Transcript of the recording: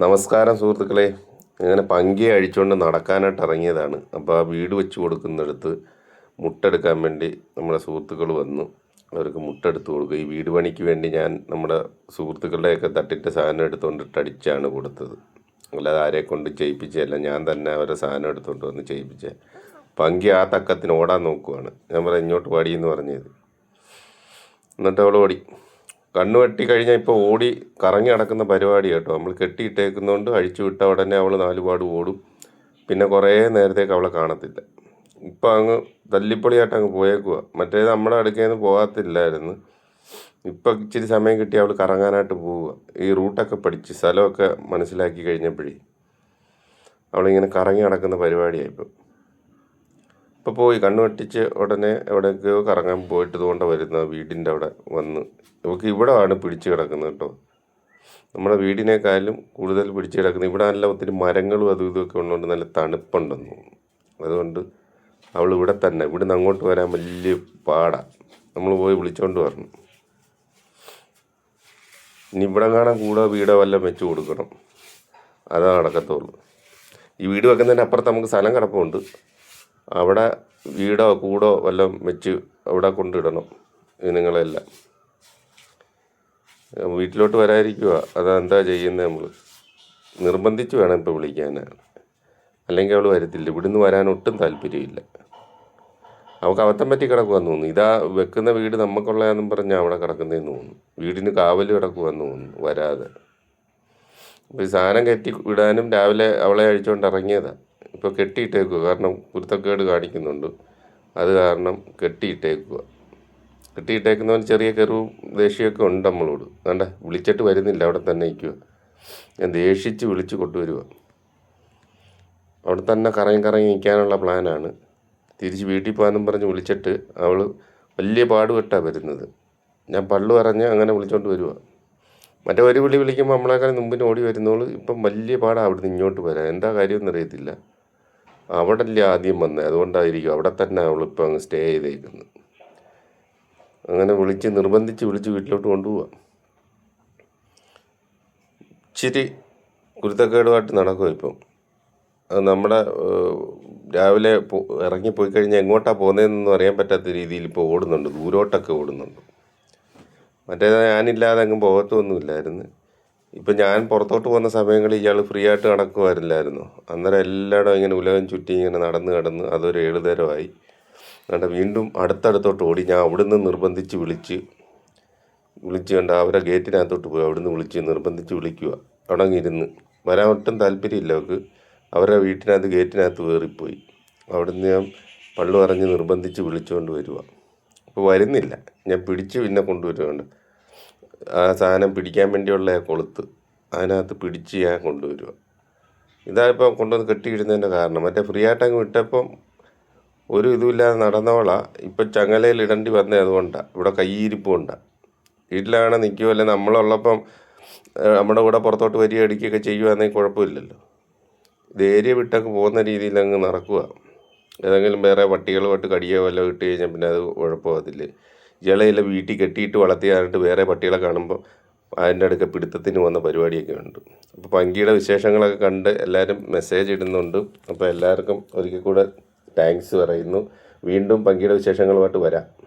നമസ്കാരം സുഹൃത്തുക്കളെ. ഇങ്ങനെ പങ്കി അഴിച്ചുകൊണ്ട് നടക്കാനായിട്ട് ഇറങ്ങിയതാണ്. അപ്പോൾ ആ വീട് വെച്ച് കൊടുക്കുന്നിടത്ത് മുട്ടെടുക്കാൻ വേണ്ടി നമ്മുടെ സുഹൃത്തുക്കൾ വന്നു. അവർക്ക് മുട്ടെടുത്ത് കൊടുക്കുക ഈ വീട് പണിക്ക് വേണ്ടി ഞാൻ നമ്മുടെ സുഹൃത്തുക്കളുടെയൊക്കെ തട്ടിട്ട് സാധനം എടുത്തുകൊണ്ടിട്ട് അടിച്ചാണ് കൊടുത്തത്. അല്ലാതെ ആരെ കൊണ്ട് ചെയ്യിപ്പിച്ചതല്ല. ഞാൻ തന്നെ അവരെ സാധനം എടുത്തുകൊണ്ട് വന്ന് ചെയ്യിപ്പിച്ച. പങ്കി ആ തക്കത്തിന് ഓടാൻ നോക്കുവാണ്. ഞാൻ പറയാം ഇങ്ങോട്ട് പാടിയെന്ന് പറഞ്ഞത്. എന്നിട്ട് അവൾ ഓടി. കണ്ണു വെട്ടി കഴിഞ്ഞാൽ ഇപ്പോൾ ഓടി കറങ്ങി നടക്കുന്ന പരിപാടി കേട്ടോ. നമ്മൾ കെട്ടിയിട്ടേക്കുന്നതുകൊണ്ട് അഴിച്ചു വിട്ട ഉടനെ അവൾ നാലുപാട് ഓടും. പിന്നെ കുറേ നേരത്തേക്ക് അവളെ കാണത്തില്ല. ഇപ്പം അങ്ങ് തല്ലിപ്പൊളിയായിട്ട് അങ്ങ് പോയേക്കുക മറ്റേത് നമ്മുടെ അടുക്കേന്ന് പോകാത്തില്ലായിരുന്നു. ഇപ്പം ഇച്ചിരി സമയം കിട്ടി അവൾ കറങ്ങാനായിട്ട് പോവുക. ഈ റൂട്ടൊക്കെ പഠിച്ച് സ്ഥലമൊക്കെ മനസ്സിലാക്കി കഴിഞ്ഞപ്പോഴേ അവളിങ്ങനെ കറങ്ങി നടക്കുന്ന പരിപാടിയായി ഇപ്പം. ഇപ്പോൾ പോയി കണ്ണു വെട്ടിച്ച് ഉടനെ എവിടേക്കോ കറങ്ങാൻ പോയിട്ട് ഇതുകൊണ്ട് വരുന്ന വീടിന്റെ അവിടെ വന്ന്. ഇവക്ക് ഇവിടെ ആണ് പിടിച്ച് കിടക്കുന്നത് കേട്ടോ. നമ്മുടെ വീടിനേക്കാളും കൂടുതൽ പിടിച്ച് കിടക്കുന്നത് ഇവിടെ നല്ല ഒത്തിരി മരങ്ങളും അതും ഇതുമൊക്കെ ഉള്ളതുകൊണ്ട് നല്ല തണുപ്പുണ്ടെന്നു അതുകൊണ്ട് അവൾ ഇവിടെ തന്നെ. ഇവിടുന്ന് അങ്ങോട്ട് വരാൻ വലിയ പാടാണ് നമ്മൾ പോയി വിളിച്ചോണ്ട് വരണം. ഇനി ഇവിടെ കാണാൻ കൂടെ വീടോ വല്ലതും വെച്ച് കൊടുക്കണം. അതാ നടക്കത്തുള്ളൂ. ഈ വീട് വെക്കുന്നതിന്റെ അപ്പുറത്ത് നമുക്ക് സ്ഥലം കിടപ്പുണ്ട്. അവിടെ വീടോ കൂടോ വല്ലതും വെച്ച് അവിടെ കൊണ്ടിടണം ഇതുങ്ങളെല്ലാം വീട്ടിലോട്ട് വരാതിരിക്കുക അതെന്താ ചെയ്യുന്നത് നമ്മൾ നിർബന്ധിച്ച് വേണം ഇപ്പോൾ വിളിക്കാൻ അല്ലെങ്കിൽ അവൾ വരത്തില്ല. ഇവിടുന്ന് വരാൻ ഒട്ടും താല്പര്യമില്ല. അവൾക്ക് അവത്തം പറ്റി കിടക്കുവാന്ന് തോന്നുന്നു. ഇതാ വെക്കുന്ന വീട് നമുക്കുള്ളതെന്നും പറഞ്ഞാൽ അവിടെ കിടക്കുന്നതെന്ന് തോന്നുന്നു. വീടിന് കാവൽ കിടക്കുവാന്ന് തോന്നുന്നു വരാതെ. അപ്പോൾ ഈ സാധനം കയറ്റി വിടാനും രാവിലെ അവളെ അഴിച്ചുകൊണ്ട് ഇറങ്ങിയതാണ് ഇപ്പോൾ കെട്ടിയിട്ടേക്കുക കാരണം കുരുത്തക്കേട് കാണിക്കുന്നുണ്ട്. അത് കാരണം കെട്ടിയിട്ടേക്കുക കെട്ടിയിട്ടേക്കുന്നവൻ ചെറിയ കെറിവും ദേഷ്യമൊക്കെ ഉണ്ട് നമ്മളോട്. വേണ്ട വിളിച്ചിട്ട് വരുന്നില്ല. അവിടെ തന്നെ നിൽക്കുക ഞാൻ ദേഷിച്ച് വിളിച്ച് കൊണ്ടുവരിക അവിടെ തന്നെ കറങ്ങി കറങ്ങി നിൽക്കാനുള്ള പ്ലാനാണ്. തിരിച്ച് വീട്ടിൽ പോകാനും പറഞ്ഞ് വിളിച്ചിട്ട് അവൾ വലിയ പാടുപെട്ടാണ് വരുന്നത്. ഞാൻ പള്ളു പറഞ്ഞ് അങ്ങനെ വിളിച്ചോണ്ട് വരിക മറ്റേ ഒരു വിളി വിളിക്കുമ്പോൾ നമ്മളെക്കാളും മുമ്പിന് ഓടി വരുന്നോൾ ഇപ്പം വലിയ പാടാണ് അവിടുന്ന് ഇങ്ങോട്ട് വരാൻ. എന്താ കാര്യമെന്ന് അറിയത്തില്ല. അവിടെ അല്ലേ ആദ്യം വന്നത് അതുകൊണ്ടായിരിക്കും അവിടെ തന്നെ അവളിപ്പോൾ അങ്ങ് സ്റ്റേ ചെയ്തേക്കുന്നത്. അങ്ങനെ വിളിച്ച് നിർബന്ധിച്ച് വിളിച്ച് വീട്ടിലോട്ട് കൊണ്ടുപോവാം. ഇച്ചിരി കുരുത്തക്കേടുമായിട്ട് നടക്കും ഇപ്പം. അത് നമ്മുടെ രാവിലെ ഇറങ്ങി ഇറങ്ങിപ്പോയി കഴിഞ്ഞാൽ എങ്ങോട്ടാണ് പോകുന്നതെന്നൊന്നും അറിയാൻ പറ്റാത്ത രീതിയിൽ ഇപ്പോൾ ഓടുന്നുണ്ട്. ദൂരോട്ടൊക്കെ ഓടുന്നുണ്ട്. മറ്റേത് ഞാനില്ലാതെ അങ്ങ് പോകത്തൊന്നുമില്ലായിരുന്നു. ഇപ്പം ഞാൻ പുറത്തോട്ട് പോകുന്ന സമയങ്ങളിൽ ഇയാൾ ഫ്രീ ആയിട്ട് നടക്കുമായിരുന്നില്ലായിരുന്നു അന്നേരം എല്ലായിടം ഇങ്ങനെ ഉലകം ചുറ്റി ഇങ്ങനെ നടന്ന് കടന്ന് അതൊരു ഏഴുതരമായി കണ്ട വീണ്ടും അടുത്തടുത്തോട്ട് ഓടി ഞാൻ അവിടുന്ന് നിർബന്ധിച്ച് വിളിച്ച് വിളിച്ച് കണ്ട അവരെ ഗേറ്റിനകത്തോട്ട് പോയി. അവിടുന്ന് വിളിച്ച് നിർബന്ധിച്ച് വിളിക്കുക. അവിടെ ഇരുന്ന് വരാൻ ഒട്ടും താല്പര്യമില്ല അവർക്ക്. അവരുടെ വീട്ടിനകത്ത് ഗേറ്റിനകത്ത് കയറിപ്പോയി അവിടുന്ന് ഞാൻ പള്ളു പറഞ്ഞ് നിർബന്ധിച്ച് വിളിച്ചുകൊണ്ട് വരിക അപ്പോൾ വരുന്നില്ല. ഞാൻ പിടിച്ച് പിന്നെ കൊണ്ടുവരുന്നുണ്ട് ആ സാധനം പിടിക്കാൻ വേണ്ടിയുള്ള കൊളുത്ത് അതിനകത്ത് പിടിച്ച് ഞാൻ കൊണ്ടുവരിക ഇതായിപ്പോൾ കൊണ്ടുവന്ന് കെട്ടിയിടുന്നതിന്റെ കാരണം. മറ്റേ ഫ്രീ ആയിട്ട് അങ്ങ് വിട്ടപ്പം ഒരു ഇതുമില്ലാതെ നടന്നവളാ. ഇപ്പം ചങ്ങലയിൽ ഇടേണ്ടി വന്നത് അതുകൊണ്ടാണ് ഇവിടെ കയ്യിരിപ്പ് കൊണ്ടാണ് വീട്ടിലാണ് നിൽക്കുമല്ലേ നമ്മളുള്ളപ്പം നമ്മുടെ കൂടെ പുറത്തോട്ട് വരിക അടിക്കുകയൊക്കെ ചെയ്യുകയാണെങ്കിൽ കുഴപ്പമില്ലല്ലോ. ഇത് ഏരിയ വിട്ടങ്ങ് പോകുന്ന രീതിയിൽ അങ്ങ് നടക്കുക ഏതെങ്കിലും വേറെ പട്ടികളുമായിട്ട് കടിയോ വല്ലതും ഇട്ട് കഴിഞ്ഞാൽ പിന്നെ അത് കുഴപ്പമാകത്തില്ലേ. ഇളയില്ല വീട്ടിൽ കെട്ടിയിട്ട് വളർത്തിയായിട്ട് വേറെ പട്ടികളെ കാണുമ്പോൾ അതിന്റെ അടുക്ക പിടുത്തത്തിന് വന്ന പരിപാടിയൊക്കെ ഉണ്ട്. അപ്പോൾ പങ്കിയുടെ വിശേഷങ്ങളൊക്കെ കണ്ട് എല്ലാവരും മെസ്സേജ് ഇടുന്നുണ്ട്. അപ്പോൾ എല്ലാവർക്കും ഒരിക്കൽ കൂടെ താങ്ക്സ് പറയുന്നു. വീണ്ടും പങ്കിയുടെ വിശേഷങ്ങളുമായിട്ട് വരാം.